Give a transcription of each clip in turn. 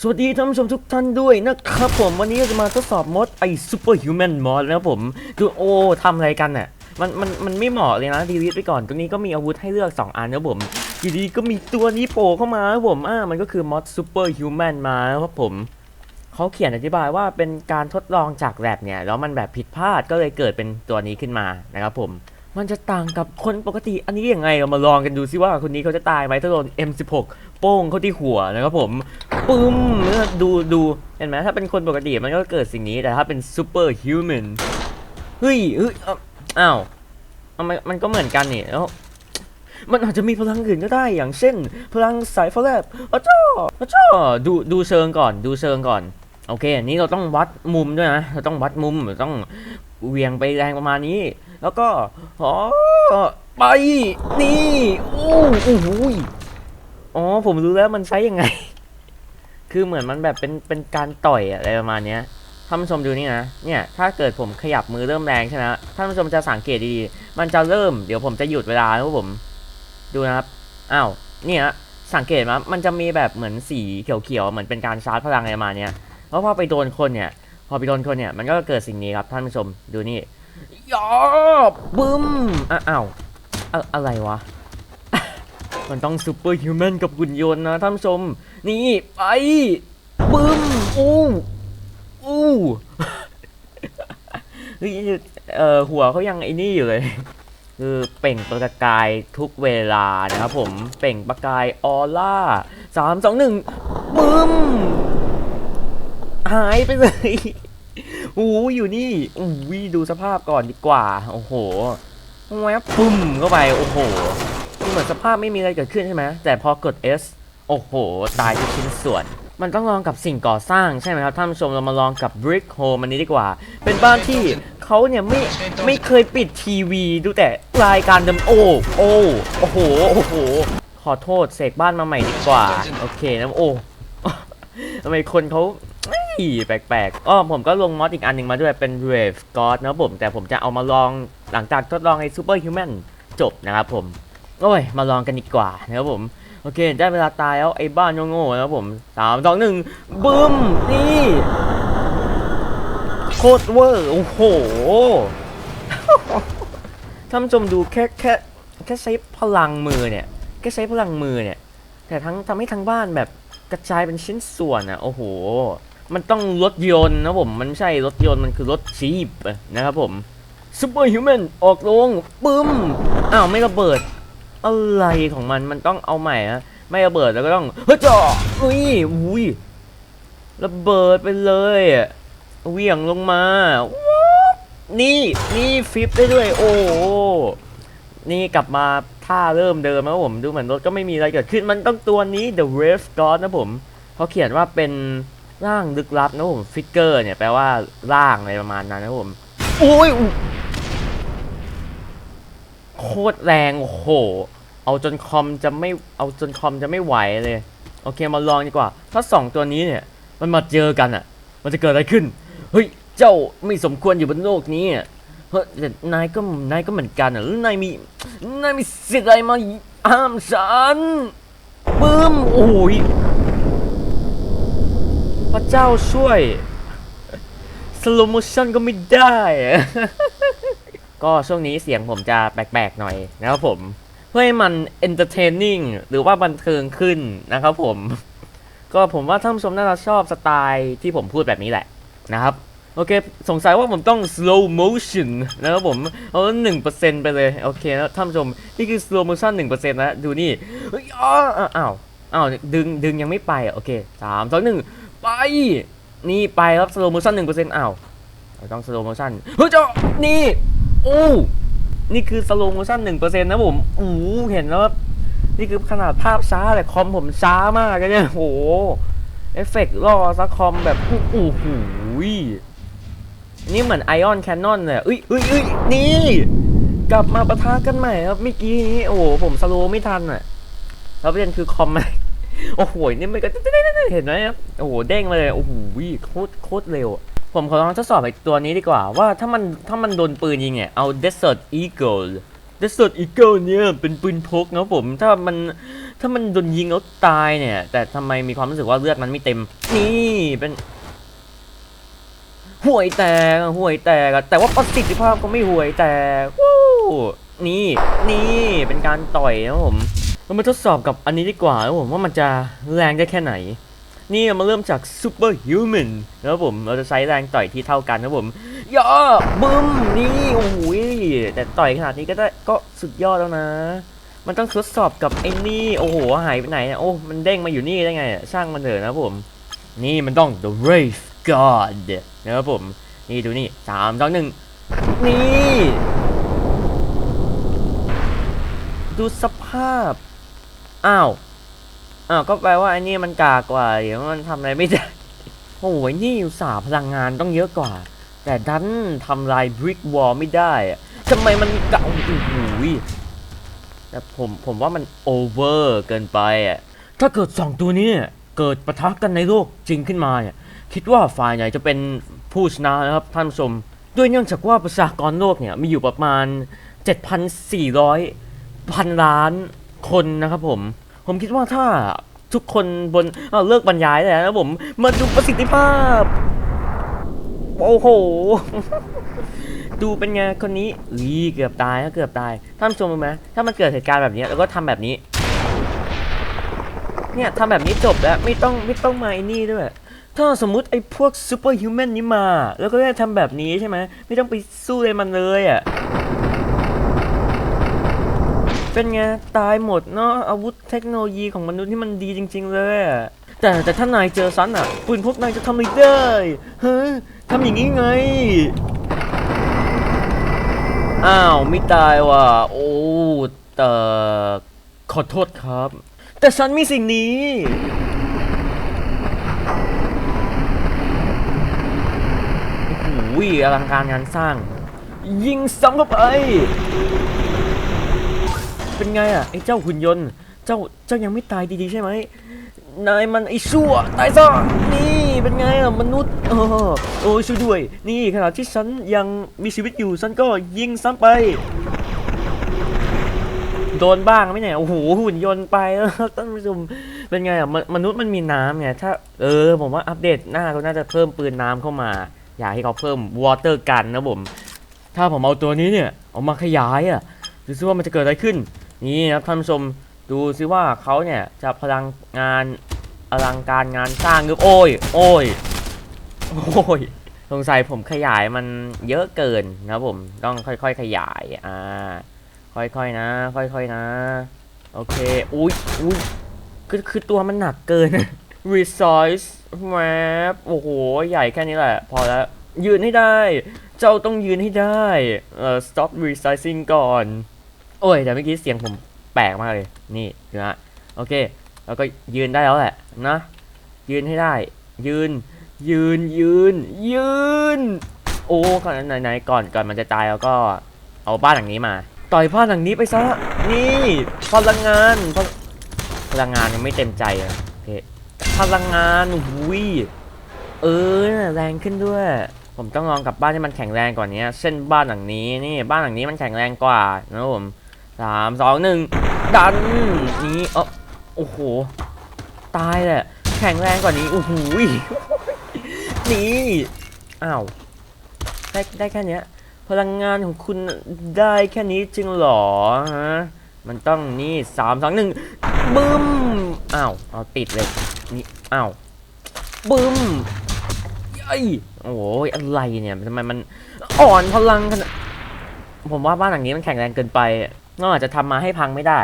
สวัสดีท่านผู้ชมทุกท่านด้วยนะครับผมวันนี้เราจะมาทดสอบมดไอซูเปอร์ฮิวแมนมอดนะครับผมดูโอทำอะไรกันน่ะมันมันมันไม่เหมาะเลยนะดีลิทไปก่อนตรงนี้ก็มีอาวุธให้เลือก 2 อันนะครับผมอยู่ดีก็มีตัวนี้โผล่เข้ามาครับผมอ่ามันก็คือมอดซูเปอร์ฮิวแมนมาครับผมเขาเขียนอธิบายว่าเป็นการทดลองจากแลบเนี่ยแล้วมันแบบผิดพลาดก็เลยเกิดเป็นตัวนี้ขึ้นมานะครับผม มันจะต่างกับคนปกติอันนี้ยังไงเรามาลองกันดูซิว่าคนนี้เขาจะตายไหมถ้าโดน M16 โป้งเข้าที่หัวนะครับผมปึ้มดูดูเห็นไหมถ้าเป็นคนปกติมันก็เกิดสิ่งนี้แต่ถ้าเป็นซูเปอร์ฮิวแมนเฮ้ยเฮ้ยอ้าวมันมันก็เหมือนกันนี่แล้วมันอาจจะมีพลังอื่นก็ได้อย่างเช่น พลังสายฟ้าแลบอ้าวจ้าอ้าวจ้าดูดูเชิงก่อน ดูเชิงก่อน โอเคอันนี้เราต้องวัดมุมด้วยนะเราต้องวัดมุมเราต้อง เวียงไปแรงประมาณนี้ แล้วก็อ๋อไป นี่โอ้โอ้หอ๋อ ผมรู้แล้วมันใช้ยังไง คือเหมือนมันแบบเป็นเป็นการต่อยอะไรประมาณเนี้ยท่านผู้ชมดูนี่นะ เนี่ย ถ้าเกิดผมขยับมือเริ่มแรงใช่ไหมท่านผู้ชมจะสังเกตดีๆ มันจะเริ่ม เดี๋ยวผมจะหยุดเวลาครับผม ดูนะครับ อ้าว เนี่ยสังเกตไหมมันจะมีแบบเหมือนสีเขียวๆ เหมือนเป็นการชาร์จพลังอะไรประมาณเนี้ยเพราะพอไปโดนคนเนี่ย อไปโดนคนเนี่ยมันก็เกิดสิ่งนี้ครับท่านผู้ชมดูนี่ยอบึ้มอ้าวอะอะไรวะ มันต้องซูเปอร์ฮิวแมนกับหุ่นยนต์นะท่านผู้ชม นี่ไปบึ้มอู้อู้เฮ้ยเอ่อหัวเขายังไอ้นี่อยู่เลย คือเปล่งประกายทุกเวลานะครับผมเปล่งประกายออร่าสามสองหนึ่งบึ้มหายไปเลย โอ้อยู่นี่โอู้ยดูสภาพก่อนดีกว่า โอ้โหแวบปึ้มเข้าไป โอ้โห เหมือนสภาพไม่มีอะไรเกิดขึ้นใช่ไหมแต่พอกด S โอ้โห ตายทุกชิ้นส่วน มันต้องลองกับสิ่งก่อสร้างใช่ไหมครับท่านผู้ชม เรามาลองกับ Brick Home อันนี้ดีกว่า เป็นบ้านที่เขาเนี่ยไม่ไม่เคยปิดทีวี ดูแต่รายการเดิมโอ้โอ้โอ้โห โอ้โห ขอโทษเสกบ้านมาใหม่ดีกว่า โอเคนะโอ้ทำไมคนเขา แปลกๆอ้อผมก็ลงมอดอีกอันหนึ่งมาด้วยเป็น Rave God นะผม แต่ผมจะเอามาลองหลังจากทดลองไอ้ Super Human จบนะครับผม โอ้ย มาลองกันดีกว่านะครับผม โอเค ได้เวลาตายแล้วไอ้บ้านโง่ๆนะครับผมสามสองหนึ่งบึ้ม นี่โคตรเวอร์ โอ้โหท่านผู้ชมดูแค่แค่แค่ใช้พลังมือเนี่ยแค่ใช้พลังมือเนี่ย แต่ทั้งทำให้ทั้งบ้านแบบกระจายเป็นชิ้นส่วนอะ โอ้โห มันต้องรถยนต์นะผม มันไม่ใช่รถยนต์ มันคือรถชีพนะครับผมซูเปอร์ฮิวแมนออกลงปึ้ม อ้าว ไม่ระเบิด อะไรของมัน มันต้องเอาใหม่ฮะ ไม่ระเบิดแล้วก็ต้อง เฮ้ยจ่ออุ้ยอุ้ยระเบิดไปเลยเหวี่ยงลงมา นี่ นี่ฟิปได้ด้วย โอ้นี่กลับมาท่าเริ่มเดิมนะผม ดูเหมือนรถก็ไม่มีอะไรเกิดขึ้น มันต้องตัวนี้ The Wave God นะผม เขาเขียนว่าเป็น ร่างลึกลับนะผมฟิกเกอร์เนี่ยแปลว่าร่างอะไรประมาณนั้นนะผมโอ้ยโคตรแรงโอ้โห เอาจนคอมจะไม่เอาจนคอมจะไม่ไหวเลย โอเคมาลองดีกว่า ถ้าสองตัวนี้เนี่ยมันมาเจอกันอะ มันจะเกิดอะไรขึ้น เฮ้ยเจ้าไม่สมควรอยู่บนโลกนี้อะเฮ้ยแต่นายก็นายก็เหมือนกันอะแล้วนายมีนายมีสิทธิ์อะไรมาห้ามฉันปึ้มโอ้ย พระเจ้าช่วยสโลโมชันก็ไม่ได้ ก็ช่วงนี้เสียงผมจะแปลกๆหน่อยนะครับผม เพื่อให้มัน entertaining หรือว่าบันเทิงขึ้นนะครับผม ก็ผมว่าท่านผู้ชมน่าจะชอบสไตล์ที่ผมพูดแบบนี้แหละนะครับ โอเค สงสัยว่าผมต้อง slow motion นะครับผมเอาหนึ่งเปอร์เซ็นต์ไปเลย โอเคนะท่านผู้ชม นี่คือ slow motion หนึ่งเปอร์เซ็นต์นะ ดูนี่อ้าวอ้าวอ้าวดึงดึงยังไม่ไปโอเคสามสองหนึ่ง ไป นี่ไปครับ slow motion หนึ่งเปอร์เซ็นต์อ้าวเราต้อง slow motion เฮ้ยเจ้านี่โอ้นี่คือ slow motion หนึ่งเปอร์เซ็นต์นะผมโอ้เห็นแล้ว นี่คือขนาดภาพช้าแต่คอมผมช้ามากเลยเนี่ยโอ้โหเอฟเฟกต์ล่อซักคอมแบบโอ้โหนี่เหมือนไอออนแคนนอนเลยอุ้ยอุ้ยอุ้ยนี่ กลับมาประทะกันใหม่ครับเมื่อกี้นี้โอ้โหผมสโลว์ไม่ทันอะแล้วประเด็นคือคอมมัน โอ้โหนี่มันก็เห็นไหมครับโอ้โหเด้งมาเลยโอ้โหโคตรโคตรเร็ว ผมขอลองทดสอบไอ้ตัวนี้ดีกว่า ว่าถ้ามันถ้ามันโดนปืนยิงเนี่ยเอา Desert Eagle Desert Eagle เนี่ยเป็นปืนพกนะผมถ้ามันถ้ามันโดนยิงแล้วตายเนี่ย แต่ทำไมมีความรู้สึกว่าเลือดมันไม่เต็ม นี่เป็นห่วยแตกห่วยแตกแต่ว่าประสิทธิภาพก็ไม่ห่วยแตกวู้นี่นี่เป็นการต่อยนะผม เรามาทดสอบกับอันนี้ดีกว่านะผมว่ามันจะแรงได้แค่ไหน นี่มาเริ่มจาก Super Human นนะครับผมเราจะใช้แรงต่อยที่เท่ากันนะผมย่อบึ้มนี่โอ้โหแต่ต่อยขนาดนี้ก็ได้ก็สุดยอดแล้วนะ มันต้องทดสอบกับไอ้นี่โอ้โหหายไปไหนเนี่ยโอ้มันเด้งมาอยู่นี่ได้ไงอะช่างมันเถอะนะผม นี่มันต้อง The Wraith God นะครับผม นี่ดูนี่สามสองหนึ่งนี่ ดูสภาพ อ้าวอ้าวก็แปลว่าไอ้นี่มันกากกว่าเดี๋ยวมันทำอะไรไม่ได้โอ้ยนี่อุตส่าห์พลังงานต้องเยอะกว่า แต่ดันทำลายบริกวอลไม่ได้อะทำไมมันเก่าโอ้โหยแต่ผมผมว่ามันโอเวอร์เกินไปอะถ้าเกิดสองตัวนี้เนี่ยเกิดปะทะกันในโลกจริงขึ้นมาเนี่ยคิดว่าฝ่ายไหนจะเป็นผู้ชนะนะครับท่านผู้ชมด้วยเนื่องจากว่าประชากรโลกเนี่ยมีอยู่ประมาณ 7,400พันล้าน คนนะครับผม ผมคิดว่าถ้าทุกคนบนเอาเลิกบรรยายเลยนะผม มาดูประสิทธิภาพ โอ้โห ดูเป็นไงคนนี้อีเกือบตายนะเกือบตาย ท่านชมรู้ไหมถ้ามันเกิดเหตุการณ์แบบนี้แล้วก็ทำแบบนี้ เนี่ยทำแบบนี้จบแล้วไม่ต้องไม่ต้องมาไอ้นี่ด้วยถ้าสมมุติไอ้พวกซูเปอร์ฮิวแมนนี้มา แล้วก็ได้ทำแบบนี้ใช่ไหมไม่ต้องไปสู้เลยมันเลยอะ เป็นไง ตายหมดเนาะอาวุธเทคโนโลยีของมนุษย์ที่มันดีจริง ๆ เลยอะแต่แต่ถ้านายเจอซันอะ ปืนพวกนายจะทำอะไรได้เฮ้ยทำอย่างนี้ไง อ้าว ไม่ตายว่ะ โอ้แต่ขอโทษครับ แต่ฉันมีสิ่งนี้ โอ้โหอลังการงานสร้าง ยิงซ้ำเข้าไป เป็นไงอะไอ้เจ้าหุ่นยนต์ เจ้าเจ้ายังไม่ตายดีๆใช่ไหมนายมันไอ้ชั่วตายซะนี่เป็นไงอะมนุษย์โอ้โอ้ยช่วยด้วย นี่ขณะที่ฉันยังมีชีวิตอยู่ฉันก็ยิงซ้ำไป โดนบ้างไหมเนี่ยโอ้โหหุ่นยนต์ไปแล้วท่านผู้ชมเป็นไงอะมมนุษย์มันมีน้ำไงถ้าเออผมว่าอัปเดตหน้าเขาน่าจะเพิ่มปืนน้ำเข้ามา อยากให้เขาเพิ่มวอเตอร์กันนะผมถ้าผมเอาตัวนี้เนี่ย เอามาขยายอะดูซิว่ามันจะเกิดอะไรขึ้น นี่นะครับท่านผู้ชมดูซิว่าเขาเนี่ยจะพลังงานอลังการงานสร้างหรือโอ้ย โอ้ย โอ้ยสงสัยผมขยายมันเยอะเกินนะผมต้องค่อย ๆ ขยายอ่าค่อยๆนะ ค่อยๆนะ โอเค อุ้ยอุ้ยคือคือตัวมันหนักเกิน resource map โอ้โห ใหญ่แค่นี้แหละ พอแล้ว ยืนให้ได้ เจ้าต้องยืนให้ได้เอ่อ stop resizing ก่อน โอ้ยแต่เมื่อกี้เสียงผมแปลกมากเลย นี่นะโอเค แล้วก็ยืนได้แล้วแหละนะ ยืนให้ได้ ยืน ยืน ยืน ยืน โอ้ก่อนไหนๆก่อนก่อนมันจะตายแล้วก็เอาบ้านหลังนี้มา ต่อยบ้านหลังนี้ไปซะ นี่พลังงานพลพลังงานยังไม่เต็มใจอะโอเคพลังงานหุยเออแรงขึ้นด้วย ผมต้องลองกับบ้านที่มันแข็งแรงกว่านี้เช่นบ้านหลังนี้นี่บ้านหลังนี้มันแข็งแรงกว่านะผม สามสองหนึ่งดันนี้เออโอ้โห ตายแหละ แข็งแรงกว่านี้โอ้โหนี่อ้าวได้ได้แค่นี้พลังงานของคุณได้แค่นี้จริงหรอฮะมันต้องนี่สามสองหนึ่งบึ้มอ้าวเอาติดเลยนี่อ้าวบึ้มเอ้ยโอ้ยอะไรเนี่ยทำไมมันอ่อนพลังขนาดผมว่าบ้านหลังนี้มันแข็งแรงเกินไป นอกอาจจะทำมาให้พังไม่ได้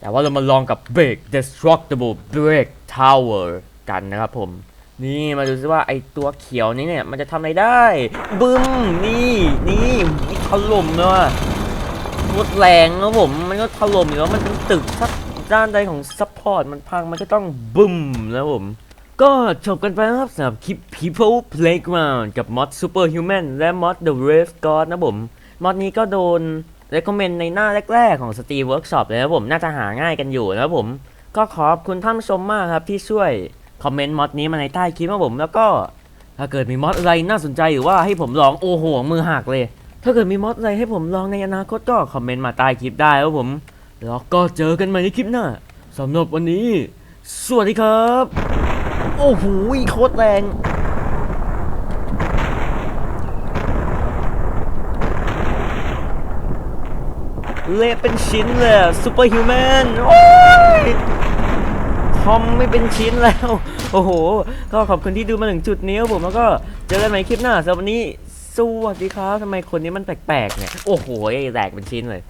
แต่ว่าเรามาลองกับ Break Destructible Break Tower กันนะครับผม นี่มาดูซิว่าไอตัวเขียวนี้เนี่ย มันจะทำอะไรได้ บึ้ม นี่นี่ถล่มเลยว่ะรถแรงนะผม มันก็ถล่มอยู่แล้วมันเป็นตึกถ้าด้านใดของซัพพอร์ตมันพังมันก็ต้องบึ้มนะผม ก็จบกันไปแล้วครับสำหรับคลิป People Playground กับมอด Superhuman และมอด The Wraith God นะผมมอดนี้ก็โดน recommend ในหน้าแรกๆของ Steam Workshop เลยนะผมน่าจะหาง่ายกันอยู่นะครับผมก็ขอบคุณท่านผู้ชมมากครับที่ช่วยคอมเมนต์มอดนี้มาในใต้คลิปนะผมแล้วก็ถ้าเกิดมีมอดอะไรน่าสนใจหรือว่าให้ผมลองโอ้โหมือหักเลย ถ้าเกิดมีมอดอะไรให้ผมลองในอนาคตก็คอมเมนต์มาใต้คลิปได้ครับผม แล้วก็เจอกันใหม่ในคลิปหน้าสสำหรับวันนี้ สวัสดีครับ โอ้โหโคตรแรง เละเป็นชิ้นเลยซูเปอร์ฮิวแมนโอ้ยคอมไม่เป็นชิ้นแล้ว โอ้โห ก็ขอบคุณที่ดูมาถึงจุดนี้ครับผมแล้วก็เจอกันใหม่คลิปหน้าสำหรับวันนี้สวัสดีครับทำไมคนนี้มันแปลกๆเนี่ย โอ้โหแตกเป็นชิ้นเลย